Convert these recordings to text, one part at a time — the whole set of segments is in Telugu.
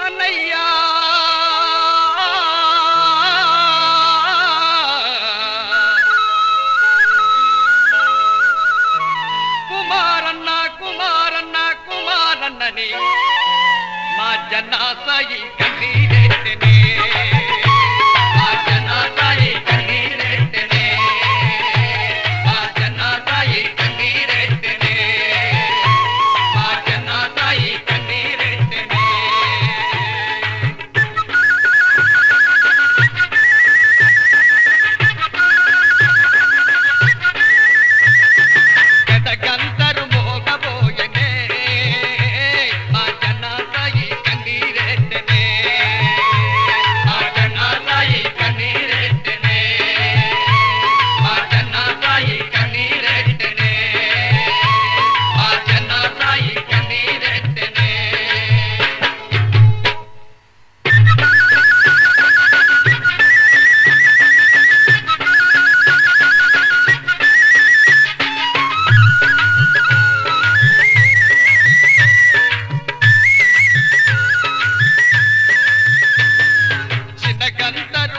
అన్నయ్యా! కుమారన్న కుమారన్న కుమారన్నని మా జన్నాసాయి కన్నీరే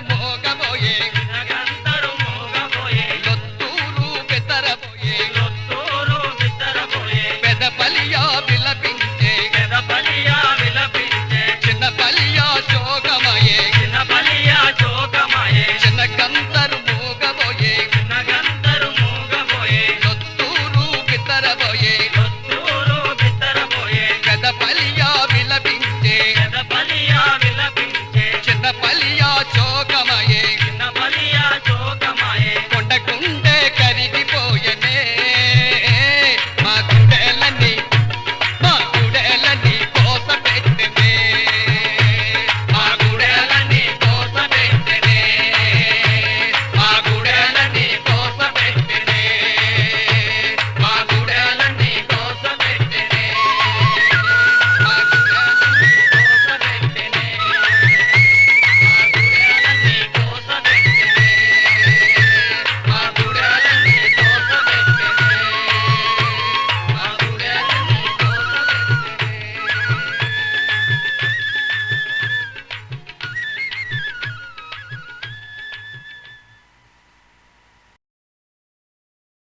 বোগা বয়ে